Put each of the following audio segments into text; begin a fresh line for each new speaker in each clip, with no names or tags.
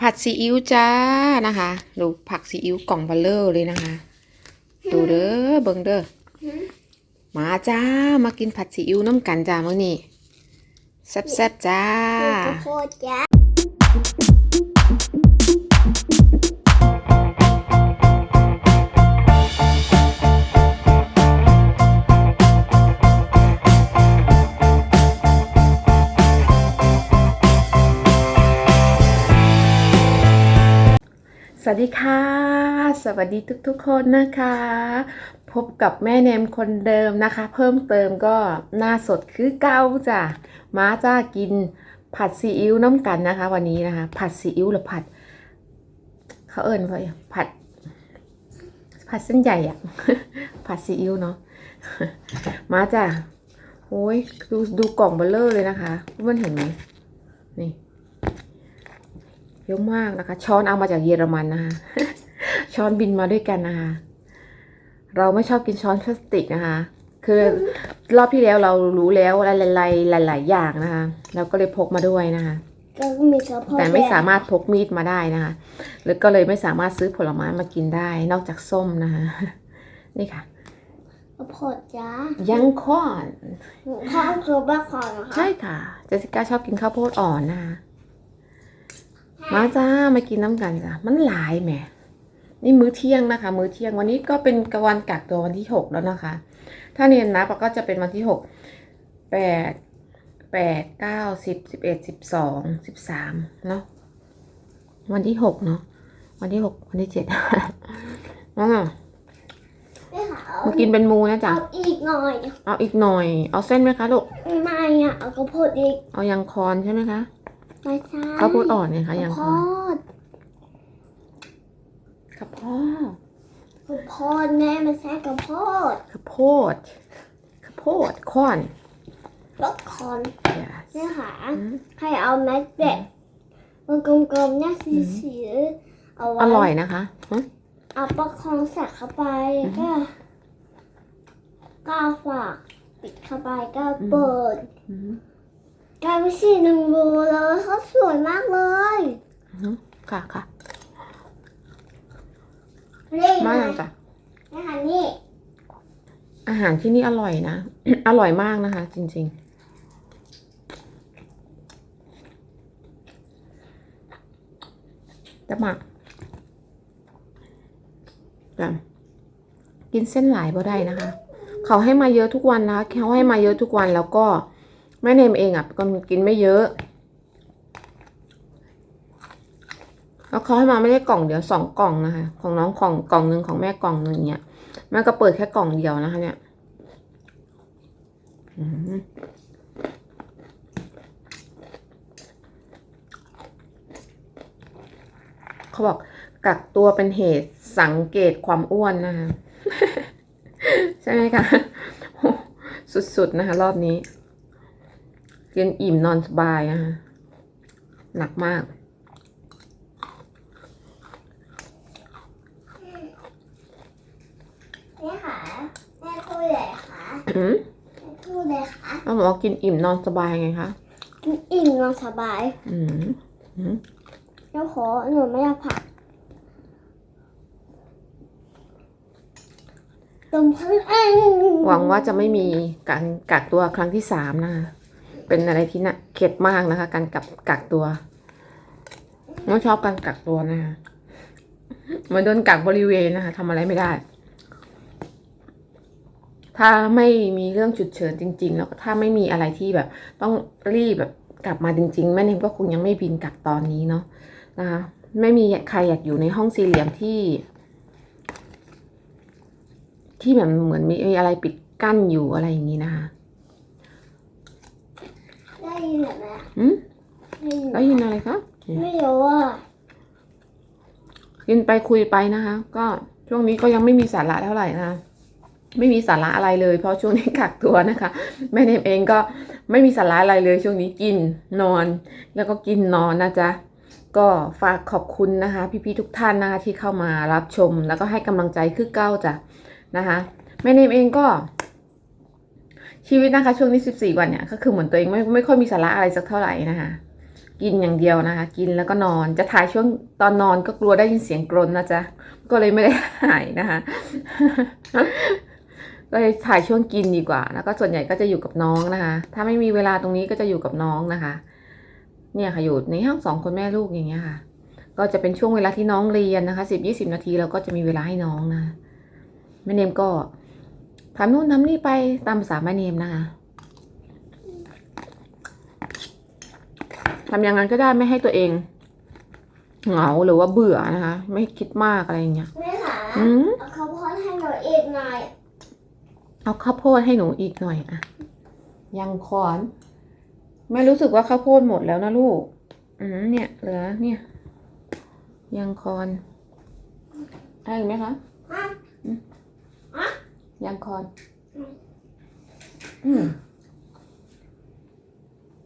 ผัดซีอิ๊วจ้านะคะดูผักซีอิ๊วกล่องเบลเลอร์เลยนะคะ ดูเด้อเบิงเด้อมาจ้ามากินผัดซีอิ๊วน้ำกันจ้าเมื่อนี้แซ่บๆจ้า
ข้าวโพดจ้า
สวัสดีค่ะ สวัสดีทุกๆคนนะคะ พบกับแม่เนมคนเดิมนะคะ เพิ่มเติมก็หน้าสดคือเก้าจ้ะมาจ้ากินผัดซีอิ๊วน้ำกันนะคะ วันนี้นะคะ ผัดซีอิ๊วหรือผัดเขาเอิญว่าผัด ผัดเส้นใหญ่อะผัดซีอิ๊วเนาะมาจ้ะโอ้ยดูดูกล่องเบลเลอร์เลยนะคะเพื่อนเห็นไหมนี่ เยอะมากนะคะ ช้อนเอามาจากเยอรมันนะคะ ช้อนบินมาด้วยกันนะคะ เราไม่ชอบกินช้อนพลาสติกนะคะ คือรอบที่แล้วเรารู้แล้วหลายๆหลาย ๆ อย่างนะคะ เราก็เลยพกมาด้วยนะคะ
ก็มีข้าวโพด
แต่ไม่สามารถพกมีดมาได้นะคะหรือก็เลยไม่สามารถซื้อผลไม้มากินได้ นอกจากส้มนะคะ นี่ค่ะ
ข้าวโพดจ้า
ยังค้อน
ข้าวคือบ้าคอนนะคะ
ใช่ค่ะ เจสสิก้าชอบกินข้าวโพดอ่อนนะคะ มาจ้ามากินน้ำกันจ้ะมันหลายแหมนี่มื้อเที่ยงนะคะ มื้อเที่ยงวันนี้ก็เป็นกวันกักตัววันที่หกแล้วนะคะ ถ้าเนียนนับก็จะเป็นวันที่หกแปดแปดเก้าสิบสิบเอ็ดสิบสองสิบสามเนาะวันที่หกเนาะวันที่หกวันที่เจ็ดอ่า
ไม่ค่ะเอา
มากินเป็นมูนะจ๊ะ
เอาอีกหน่อย
เอาอีกหน่อย เอาเส้นไหมคะลูก
ไม่อะเอาข้าวโพดอีก
เอายังคอนใช่ไหมคะ
ไม่ใช่
ข้าวโพดอ่อนเนี่ยคะยังค
ข้า
อ
วนโพด
ข้าวโพด
ข้าวโพดแม่ไม่ใช่ข้าวโพด
ข้าวโพดข้าวโพดคอน
รสคอน
yes
เนี่ยค่ะ
อืม
ใครเอาแม็กเด็ดมันกลมๆเนี่ยสีสีๆเอาไว้
อร่อยนะคะฮะ
เอาประคองใส่เข้าไปก็ก้าวฝากปิดเข้าไปก็เปิด
อืม
กลายเป็นสีหนึ่งรูเลยเขาสวยมากเลย
อืมค่ะค่ะ
นี่
มา
ไง
กจ้ะ
นะคะนี่
อาหารที่นี่อร่อยนะ อร่อยมากนะคะ จริงๆแต่หมักจ้ะกินเส้นหลายบ่ได้นะคะ เขาให้มาเยอะทุกวันนะคะเขาให้มาเยอะทุกวันแล้วก็แม่เนมเองอะก็กินไม่เยอะ แล้วเขาให้มาไม่ได้กล่องเดียวสองกล่องนะคะ ของน้องของกล่องหนึ่งของแม่กล่องหนึ่งเนี่ยแม่ก็เปิดแค่กล่องเดียวนะคะเนี่ยเขาบอกกักตัวเป็นเหตุสังเกตความอ้วนนะคะ ใช่ไหมคะ สุดๆนะคะ รอบนี้ กินอิ่มนอนสบายนะคะหนักมาก
นี่ค่ะแม่พูดเลยค่ะ
อืม
แม่พูดเลยค่ะ
เขาบอกว่ากินอิ่มนอนสบายไงคะ
กินอิ่มนอนสบาย
อืม
แล้วขอหนูไม่อยากผักตรงพังเอง
หวังว่าจะไม่มีการกักตัวครั้งที่สามนะคะ เป็นอะไรที่น่ะเข็ดมากนะคะ การกับกักตัวน้องชอบการกักตัวนะคะมือนโดนกักบริเวณนะคะทำอะไรไม่ได้ ถ้าไม่มีเรื่องฉุดเฉินจริง ๆ แล้วถ้าไม่มีอะไรที่แบบ ต้องรีบแบบกลับมาจริง ๆ แม่เนมก็คงยังไม่บินกลับตอนนี้เนาะนะคะ ไม่มีใครอยากอยู่ในห้องสี่เหลี่ยมที่ ที่แบบเหมือนมีอะไรปิดกั้นอยู่อะไรอย่างนี้นะคะ
ได้ยินไหม
อืม
ได้ยิน
ได้ยินอะไรคะ
ไม่รู้ว่า
กินไปคุยไปนะคะ ก็ช่วงนี้ก็ยังไม่มีสาระเท่าไหร่นะคะไม่มีสาระอะไรเลย เพราะช่วงนี้กักตัวนะคะแม่เนมเองก็ไม่มีสาระอะไรเลย ช่วงนี้กินนอน แล้วก็กินนอนนะจ๊ะก็ฝากขอบคุณนะคะ พี่ๆทุกท่านนะคะที่เข้ามารับชม แล้วก็ให้กำลังใจคือเก้าจ้ะนะคะแม่เนมเองก็ ชีวิตนะคะช่วงนี้14วันเนี่ยก็คือเหมือนตัวเองไม่ไม่ค่อยมีสาระอะไรสักเท่าไหร่นะคะกินอย่างเดียวนะคะ กินแล้วก็นอนจะถ่ายช่วงตอนนอนก็กลัวได้ยินเสียงกรนนะจ๊ะก็เลยไม่ได้ถ่ายนะคะก็เลยถ่ายช่วงกินดีกว่า แล้วก็ส่วนใหญ่ก็จะอยู่กับน้องนะคะ ถ้าไม่มีเวลาตรงนี้ก็จะอยู่กับน้องนะคะ เนี่ยค่ะอยู่ในห้องสองคนแม่ลูกอย่างเงี้ยค่ะ ก็จะเป็นช่วงเวลาที่น้องเรียนนะคะสิบยี่สิบนาทีเราก็จะมีเวลาให้น้องนะแม่เนมก็ ทำนู่นทำนี่ไปตามภาษาแม่เนมนะคะทำอย่างนั้นก็ได้ไม่ให้ตัวเอง เหงาหรือว่าเบื่อนะคะ ไม่คิดมากอะไรอย่างเงี้ย
แม่ค่ะ
อืม
เอาข้าวโพดให้หนูอีกหน่อย
เอาข้าวโพดให้หนูอีกหน่อยอะยังคอนแม่รู้สึกว่าข้าวโพดหมดแล้วนะลูก อืมเนี่ยเหลือเนี่ย ยังคอนให้อีกไหมคะ
ฮะ
ยังคอน
อืม
อืม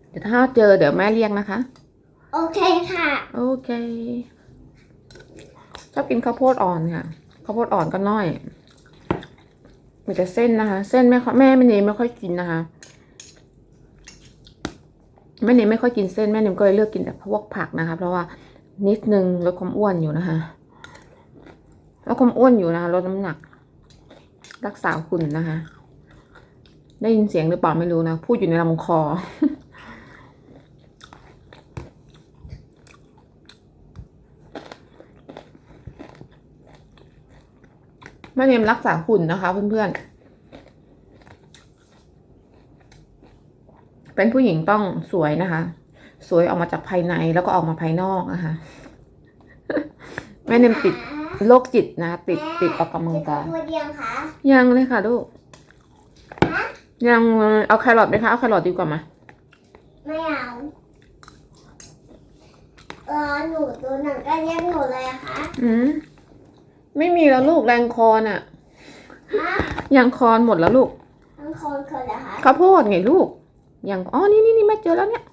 เดี๋ยวถ้าเจอเดี๋ยวแม่เรียกนะคะ
โอเคค่ะ
โอเค ชอบกินข้าวโพดอ่อนค่ะ ข้าวโพดอ่อนก็น้อย มีแต่เส้นนะคะ เส้นไม่ค่อยแม่ไม่เนยไม่ค่อยกินนะคะ แม่เนยไม่ค่อยกินเส้นแม่เนยก็เลยเลือกกินแต่พวกผักนะคะ เพราะว่านิดนึงลดความอ้วนอยู่นะคะลดความอ้วนอยู่นะคะลดน้ำหนัก รักษาหุ่นนะคะ ได้ยินเสียงหรือเปล่าไม่รู้นะ พูดอยู่ในลำคอ แม่เนมรักษาหุ่นนะคะเพื่อนๆเป็นผู้หญิงต้องสวยนะคะ สวยออกมาจากภายในแล้วก็ออกมาภายนอกนะคะแม่เนมติด โรคจิตนะ ติดติดออกกำลังกาย
ตัวเดียวค่ะ
ยังเลยค่ะลูกยังเลยเอาแครอทไหมคะเอาแครอทดีกว่ามา
ไม่เอาเออหนูตัวหนังก็เรียกหนูเลยอะคะ
อืมไม่มีแล้วลูกแรงคอนอะ
ฮะ
ยังคอนหมดแล้วลูก
ทั้งคนเคยเหรอคะ
ข้าวโพดไงลูกยังอ๋อนี่นี่นี่แม่เจอแล้วเนี่ย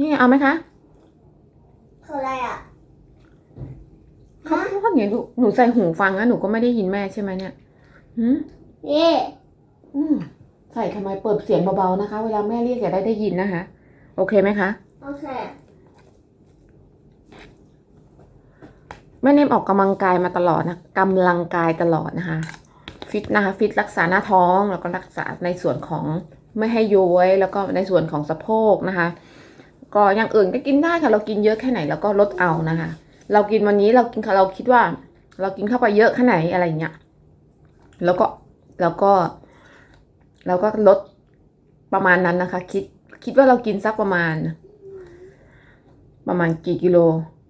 นี่เอาไหมคะ
คืออะไรอะ
ข้าวโพดไงลูกหนูใส่หูฟังนะหนูก็ไม่ได้ยินแม่ใช่ไหมเนี่ยหืม
นี่
อืมใส่ทำไมเปิดเสียงเบาๆนะคะ เวลาแม่เรียกอย่าได้ได้ยินนะคะ โอเคไหมคะ
โอเค
แม่เนมออกกำลังกายมาตลอดนะกำลังกายตลอดนะคะ ฟิตนะคะ ฟิตรักษาหน้าท้องแล้วก็รักษาในส่วนของไม่ให้ย้วยแล้วก็ในส่วนของสะโพกนะคะ ก็อย่างอื่นก็กินได้ค่ะ เรากินเยอะแค่ไหนเราก็ลดเอานะคะ เรากินวันนี้เรากินเราคิดว่า เรากินเข้าไปเยอะแค่ไหนอะไรเงี้ยแล้วก็แล้วก็ เราก็ลดประมาณนั้นนะคะ คิดคิดว่าเรากินสักประมาณ ประมาณกี่กิโล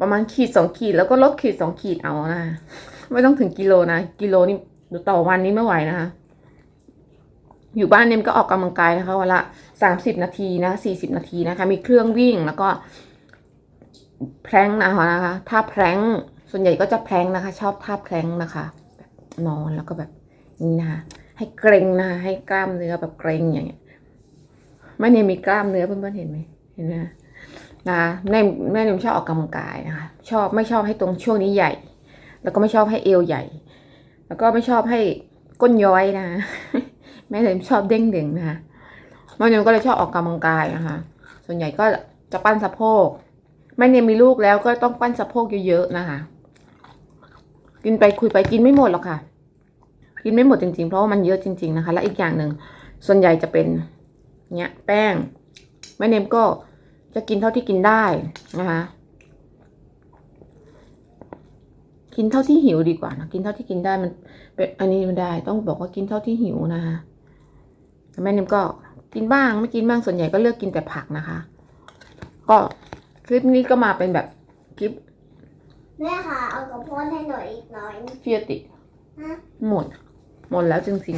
ประมาณขีดสองขีด แล้วก็ลดขีดสองขีดเอานะไม่ต้องถึงกิโลนะกิโลนี่ต่อวันนี้ไม่ไหวนะคะอยู่บ้านเนมก็ออกกำลังกายนะคะวันละ สามสิบนาทีนะสี่สิบนาทีนะคะ มีเครื่องวิ่งแล้วก็แพลงนะคะนะคะท่าแพลงส่วนใหญ่ก็จะแพลงนะคะ ชอบท่าแพลงนะคะแบบนอนแล้วก็แบบนี้นะคะให้เกรงนะคะให้กล้ามเนื้อแบบเกรงอย่างเงี้ยไม่เนี่ยมีกล้ามเนื้อเพื่อนๆเห็นไหมเห็นไหมนะคะแม่แม่นิมชอบออกกำลังกายนะคะชอบไม่ชอบให้ตรงช่วงนี้ใหญ่ แล้วก็ไม่ชอบให้เอวใหญ่ แล้วก็ไม่ชอบให้ก้นย้อยนะแม่เนมชอบเด้งเด่งนะคะ ม่นิมก็เลยชอบออกกำลังกายนะคะส่วนใหญ่ก็จะปั้นสะโพกแม่เนิมมีลูกแล้วก็ต้องปั้นสะโพกเยอะๆนะคะ กินไปคุยไปกินไม่หมดหรอกค่ะ กินไม่หมดจริงๆ เพราะว่ามันเยอะจริง ๆนะคะ และอีกอย่างหนึ่งส่วนใหญ่จะเป็นเนี้ยแป้งแม่เนมก็จะกินเท่าที่กินได้นะคะกินเท่าที่หิวดีกว่านะกินเท่าที่กินได้มันเป็นอันนี้ไม่ได้ ต้องบอกว่ากินเท่าที่หิวนะคะแต่แม่นิมก็ กินบ้างไม่กินบ้างส่วนใหญ่ก็เลือกกินแต่ผักนะคะ ก็คลิปนี้ก็มาเป็นแบบคลิป
แม่ค่ะเอาข้าวโพดให้หนูอีกหน่อย
เฟียติ
ฮะ
หมด หมดแล้วจริง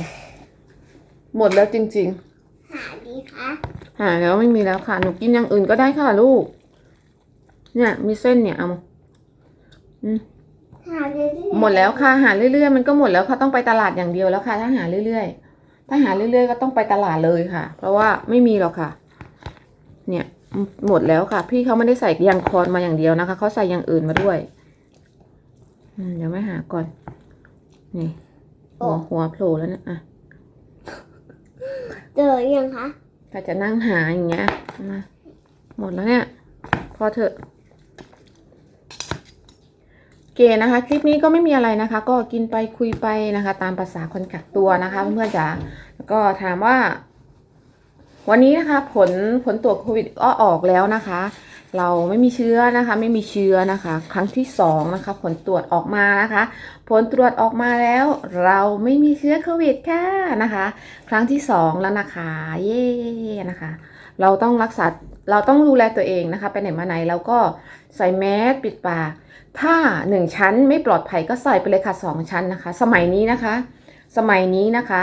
ๆ หมดแล้วจริง
หาดีคะ
ๆ หาแล้วไม่มีแล้วค่ะ หนูกินอย่างอื่นก็ได้ค่ะลูก เนี่ย มีเส้นเนี่ยเอา
หาดีที่ไน
หมดแล้วค่ะ หาเรื่อยๆ มันก็หมดแล้วค่ะต้องไปตลาดอย่างเดียวแล้วค่ะ ถ้าหาเรื่อยๆ ถ้าหาเรื่อยๆก็ต้องไปตลาดเลยค่ะ เพราะว่าไม่มีหรอกค่ะ เนี่ยหมดแล้วค่ะ พี่เขาไม่ได้ใส่ยางคอนมาอย่างเดียวนะคะเขาใส่อย่างอื่นมาด้วยอืมเดี๋ยวไม่หาก่อน นี่หัวหัวโผล่แล้วเนะอะ
เจอยังคะ
แต่จะนั่งหาอย่างเงี้ยนะหมดแล้วเนี่ย พอเถอะโอ เคนะคะคลิปนี้ก็ไม่มีอะไรนะคะ ก็กินไปคุยไปนะคะ ตามภาษาคนกักตัวนะคะ เพื่อนๆจ๋าก็ถามว่า วันนี้นะคะ ผลผลตรวจโควิดก็ออกแล้วนะคะ เราไม่มีเชื้อนะคะ ไม่มีเชื้อนะคะ ครั้งที่สองนะคะ ผลตรวจออกมานะคะ ผลตรวจออกมาแล้ว เราไม่มีเชื้อโควิดค่ะนะคะ ครั้งที่สองแล้วนะคะเย้นะคะ เราต้องรักษาเราต้องดูแลตัวเองนะคะ ไปไหนมาไหนเราก็ใส่แมสปิดปาก ถ้าหนึ่งชั้นไม่ปลอดภัยก็ใส่ไปเลยค่ะสองชั้นนะคะ สมัยนี้นะคะ สมัยนี้นะคะ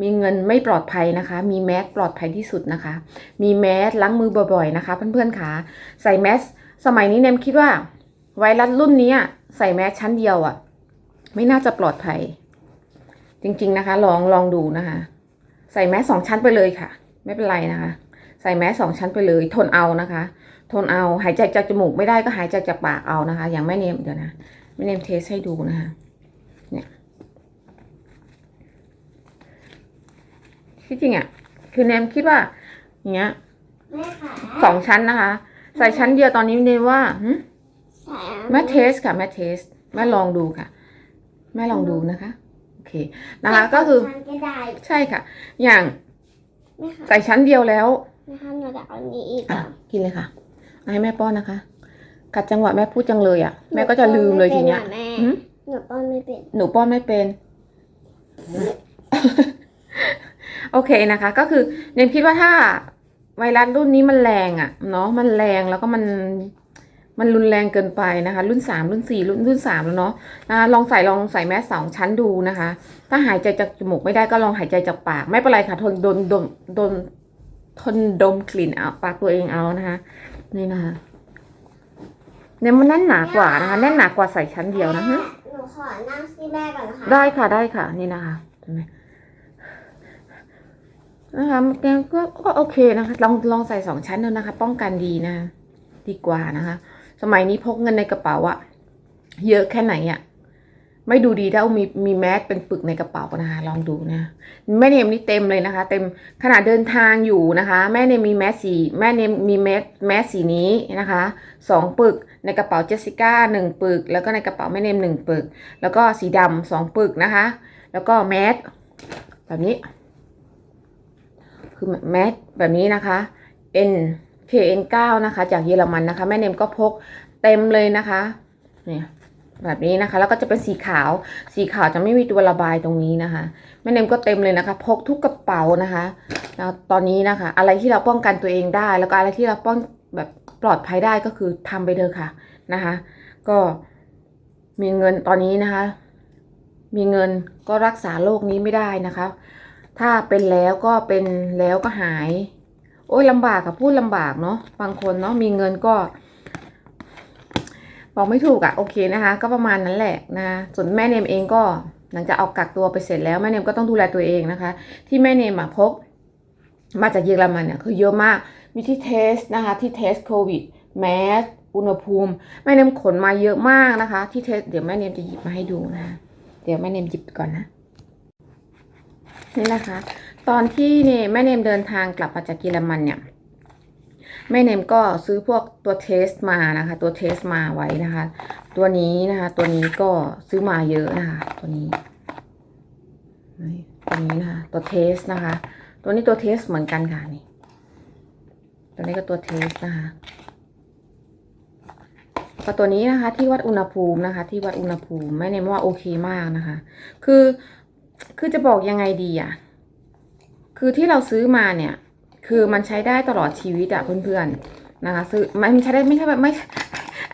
มีเงินไม่ปลอดภัยนะคะ มีแมสปลอดภัยที่สุดนะคะ มีแมสล้างมือบ่อยๆนะคะ เพื่อนๆค่ะใส่แมสสมัยนี้เนมคิดว่า ไวรัสรุ่นนี้ใส่แมสชั้นเดียวอะ่ะ ไม่น่าจะปลอดภัย จริงๆนะคะ ลองลองดูนะคะ ใส่แมสสองชั้นไปเลยค่ะ ไม่เป็นไรนะคะ ใส่แมสสองชั้นไปเลย ทนเอานะคะ ทนเอาหายใจจากจมูกไม่ได้ก็หายใจจากปากเอานะคะ อย่างแม่เนมเดี๋ยวนะแม่เนมเทสให้ดูนะคะเนี่ยที่จริงอะ่ะคือเนมคิดว่าอย่างเงี้ย
แม่ขา
สองชั้นนะคะ ใส่ชั้นเดียวตอนนี้เนมว่าหึ
ใส่
แม่เทสค่ะแม่เทสแม่ลองดูค่ะ แม่ลองดูนะคะโอเคนะคะก็คือ
ใส่ชั้นก็ได้
ใช่ค่ะ อย่าง
แม่ขา
ใส่ชั้นเดียวแล้ว
แม่ขาหนูจะเอาอันนี้อีก
อะ
อะ
กินเลยค่ะเอา ให้แม่ป้อนนะคะกัดจังหวะแม่พูดจังเลยอะ แม่ก็จะลืมเลยทีเนี้ย
แม่
หืม
หนูป้อนไม่เป็น
หนูป้อนไม่เป็น โอเคนะคะ ก็คือเนมคิดว่าถ้าไวรัสรุ่นนี้มันแรงอะ่ะเนาะมันแรงแล้วก็มันมันรุนแรงเกินไปนะคะ รุ่นสามรุ่นสี่รุ่นรุ่นสามแล้วเนาะนะคะลองใส่ลองใส่แมสสองชั้นดูนะคะ ถ้าหายใจจากจมูกไม่ได้ก็ลองหายใจจากปาก ไม่เป็นไรค่ะทนดมดมดมทนดมกลิ่นเอาปากตัวเองเอานะคะ นี่นะคะเนี่ยมันแน่นหนากว่านะคะ แน่นหนากว่าใส่ชั้นเดียวนะฮะ
หนูขอนั่งที่แม่ก่อนนะคะ
ได้ค่ะได้ค่ะ นี่นะคะเห็นไหมนะคะแกก็ก็โอเคนะคะ ลองลองใส่สองชั้นดูนะคะ ป้องกันดีนะ ดีกว่านะคะ สมัยนี้พกเงินในกระเป๋าอะเยอะแค่ไหนอะ ไม่ดูดีเท่ามีมีแมสเป็นปึกในกระเป๋านะคะลองดูนะแม่เนมนี่เต็มเลยนะคะ เต็มขณะเดินทางอยู่นะคะ แม่เนมมีแมสสีแม่เนมมีแมสแมสสีนี้นะคะสองปึกในกระเป๋าเจสสิก้าหนึ่งปึก แล้วก็ในกระเป๋าแม่เนมหนึ่งปึก แล้วก็สีดำสองปึกนะคะ แล้วก็แมสแบบนี้ คือแมสแบบนี้นะคะ N KN9 นะคะ จากเยอรมันนะคะ แม่เนมก็พกเต็มเลยนะคะเนี่ย แบบนี้นะคะ แล้วก็จะเป็นสีขาว สีขาวจะไม่มีตัวระบายตรงนี้นะคะ แม่เนมก็เต็มเลยนะคะ พกทุกกระเป๋านะคะแล้วตอนนี้นะคะ อะไรที่เราป้องกันตัวเองได้ แล้วก็อะไรที่เราป้องแบบปลอดภัยได้ก็คือทำไปเถอะค่ะนะคะ ก็มีเงินตอนนี้นะคะ มีเงินก็รักษาโรคนี้ไม่ได้นะคะ ถ้าเป็นแล้วก็เป็นแล้วก็หาย โอ้ยลำบากค่ะพูดลำบากเนาะบางคนเนาะมีเงินก็ บอกไม่ถูกอะโอเคนะคะ ก็ประมาณนั้นแหละนะส่วนแม่เนมเองก็หลังจากเอากักตัวไปเสร็จแล้วแม่เนมก็ต้องดูแลตัวเองนะคะ ที่แม่เนมอะพกมาจากเยอรมันเนี่ยคือเยอะมาก มีที่เทสนะคะที่เทสโควิดแมสอุณหภูมิแม่เนมขนมาเยอะมากนะคะ ที่เทสเดี๋ยวแม่เนมจะหยิบมาให้ดูนะคะเดี๋ยวแม่เนมหยิบก่อนนะนี่นะคะ ตอนที่เนแม่เนมเดินทางกลับมาจากเยอรมันเนี่ย แม่เนมก็ซื้อพวกตัวเทสมานะคะ ตัวเทสมาไว้นะคะ ตัวนี้นะคะ ตัวนี้ก็ซื้อมาเยอะนะคะ ตัวนี้ตัวนี้นะคะตัวเทสนะคะ ตัวนี้ตัวเทสเหมือนกันค่ะนี่ตัวนี้ก็ตัวเทสนะคะก็ตัวนี้นะคะ ที่วัดอุณหภูมินะคะ ที่วัดอุณหภูมิแม่เนมว่าโอเคมากนะคะ คือคือจะบอกยังไงดีอะคือที่เราซื้อมาเนี่ย คือมันใช้ได้ตลอดชีวิตอะเพื่อนๆนะคะ ซื้อไมันใช้ได้ไม่ใช่แบบไม่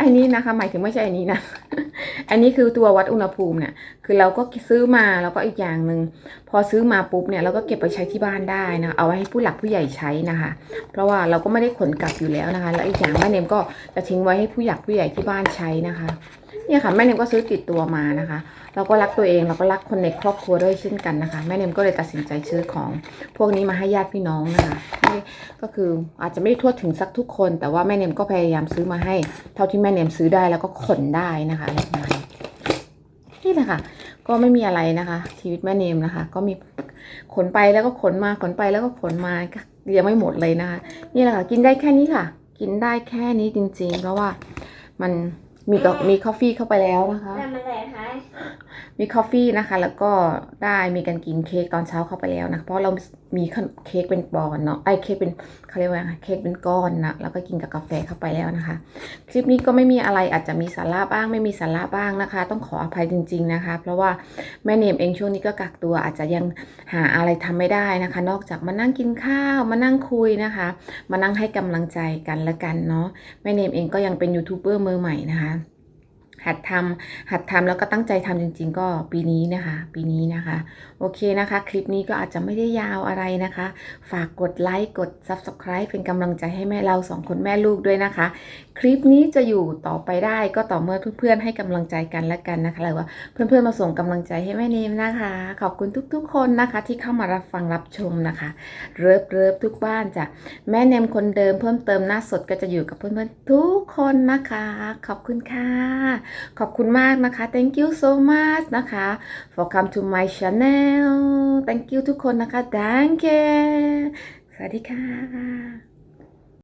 อันนี้นะคะ หมายถึงไม่ใช่อันนี้นะ อันนี้คือตัววัดอุณหภูมิเนี่ย คือเราก็ซื้อมาแล้วก็อีกอย่างหนึ่งพอซื้อมาปุ๊บเนี่ยเราก็เก็บไปใช้ที่บ้านได้นะ เอาไว้ให้ผู้หลักผู้ใหญ่ใช้นะคะ เพราะว่าเราก็ไม่ได้ขนกลับอยู่แล้วนะคะ แล้วอีกอย่างแม่เนมก็จะทิ้งไว้ให้ผู้หลักผู้ใหญ่ที่บ้านใช้นะคะ เนี่ยค่ะแม่เนมก็ซื้อติดตัวมานะคะ เราก็รักตัวเองเราก็รักคนในครอบครัวด้วยเช่นกันนะคะ แม่เนมก็เลยตัดสินใจซื้อของพวกนี้มาให้ญาติพี่น้องนะคะไม่ก็คืออาจจะไม่ได้ทั่วถึงสักทุกคน แต่ว่าแม่เนมก็พยายามซื้อมาให้ เท่าที่แม่เนมซื้อได้แล้วก็ขนได้นะคะอะไรประมาณนี้นี่แหละค่ะ ก็ไม่มีอะไรนะคะ ชีวิตแม่เนมนะคะ ก็มีขนไปแล้วก็ขนมาขนไปแล้วก็ขนมายังไม่หมดเลยนะคะ นี่แหละค่ะ กินได้แค่นี้ค่ะ กินได้แค่นี้จริงๆ เพราะว่ามัน มีกับมีกาแฟเข้าไปแล้วนะคะ
ทำอะไรคะ
มีกาแฟนะคะ แล้วก็ได้มีการกินเค้กตอนเช้าเข้าไปแล้วนะเพราะเรา มีเค้กเป็นปอนเนาะไอ้เค้กเป็นเขาเรียกว่าไงเค้กเป็นก้อนนะแล้วก็กินกับกาแฟเข้าไปแล้วนะคะ คลิปนี้ก็ไม่มีอะไรอาจจะมีสาระบ้าง ไม่มีสาระบ้างนะคะ ต้องขออภัยจริง ๆนะคะ เพราะว่าแม่เนมเองช่วงนี้ก็กักตัวอาจจะยังหาอะไรทำไม่ได้นะคะ นอกจากมานั่งกินข้าวมานั่งคุยนะคะ มานั่งให้กำลังใจกันละกันเนาะแม่เนมเองก็ยังเป็นยูทูบเบอร์มือใหม่นะคะ หัดทำหัดทำแล้วก็ตั้งใจทำจริง ๆ ก็ปีนี้นะคะ ปีนี้นะคะ โอเคนะคะ คลิปนี้ก็อาจจะไม่ได้ยาวอะไรนะคะ ฝากกดไลค์กด Subscribe เป็นกำลังใจให้แม่เราสองคนแม่ลูกด้วยนะคะ คลิปนี้จะอยู่ต่อไปได้ก็ต่อเมื่อเพื่อนๆให้กำลังใจกันและกันนะคะหรือว่าเพื่อนๆมาส่งกำลังใจให้แม่เนมนะคะ ขอบคุณทุกๆ คนนะคะ ที่เข้ามารับฟังรับชมนะคะเริบเริบทุกบ้านจ้ะแม่เนมคนเดิมเพิ่มเติมหน้าสดก็จะอยู่กับเพื่อนๆทุกคนนะคะ ขอบคุณค่ะขอบคุณมากนะคะ thank you so much นะคะ for come to my channel thank you ทุกคนนะคะ thank you สวัสดีค่ะ